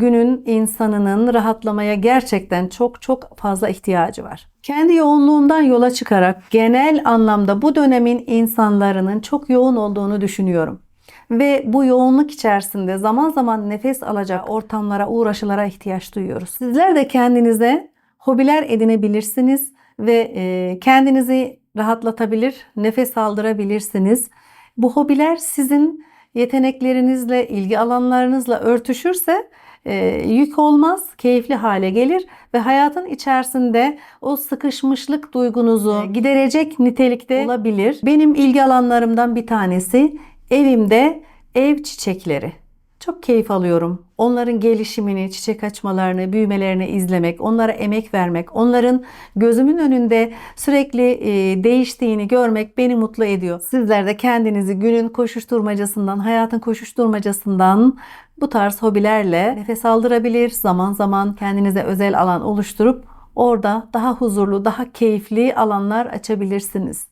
Günün insanının rahatlamaya gerçekten çok çok fazla ihtiyacı var. Kendi yoğunluğumdan yola çıkarak genel anlamda bu dönemin insanların çok yoğun olduğunu düşünüyorum. Ve bu yoğunluk içerisinde zaman zaman nefes alacak ortamlara, uğraşılara ihtiyaç duyuyoruz. Sizler de kendinize hobiler edinebilirsiniz ve e, kendinizi rahatlatabilir, nefes aldırabilirsiniz. Bu hobiler sizin yeteneklerinizle, ilgi alanlarınızla örtüşürse e, yük olmaz, keyifli hale gelir ve hayatın içerisinde o sıkışmışlık duygunuzu giderecek nitelikte olabilir. Benim ilgi alanlarımdan bir tanesi evimde ev çiçekleri. Çok keyif alıyorum. Onların gelişimini, çiçek açmalarını, büyümelerini izlemek, onlara emek vermek, onların gözümün önünde sürekli e, değiştiğini görmek beni mutlu ediyor. Sizler de kendinizi günün koşuşturmacasından, hayatın koşuşturmacasından bu tarz hobilerle nefes aldırabilir, zaman zaman kendinize özel alan oluşturup orada daha huzurlu, daha keyifli alanlar açabilirsiniz.